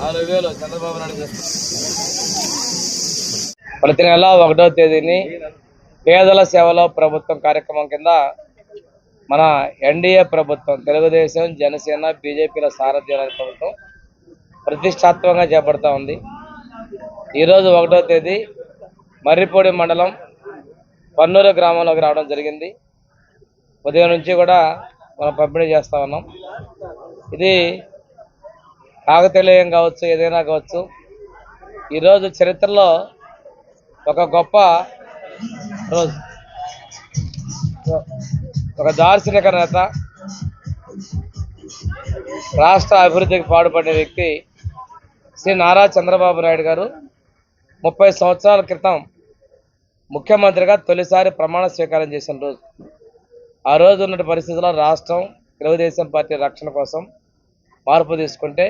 నాలుగు వేలు చంద్రబాబు నాయుడు ప్రతి నెల ఒకటో తేదీని పేదల సేవలో ప్రభుత్వం కార్యక్రమం కింద మన ఎన్డీఏ ప్రభుత్వం తెలుగుదేశం జనసేన బీజేపీల సారథ్యాల ప్రభుత్వం ప్రతిష్టాత్మకంగా చేపడతా ఉంది. ఈరోజు ఒకటో తేదీ మర్రిపూడి మండలం పన్నూరు గ్రామంలోకి రావడం జరిగింది. ఉదయం నుంచి కూడా మనం పంపిణీ చేస్తూ ఉన్నాం. ఇది కాకతీయం కావచ్చు ఏదైనా కావచ్చు ఈరోజు చరిత్రలో ఒక గొప్ప రోజు. ఒక దార్శనిక నేత రాష్ట్ర అభివృద్ధికి పాడుపడిన వ్యక్తి శ్రీ నారా చంద్రబాబు నాయుడు గారు ముప్పై సంవత్సరాల క్రితం ముఖ్యమంత్రిగా తొలిసారి ప్రమాణ స్వీకారం చేసిన రోజు. ఆ రోజు ఉన్న పరిస్థితుల్లో రాష్ట్రం తెలుగుదేశం పార్టీ రక్షణ కోసం మార్పు తీసుకుంటే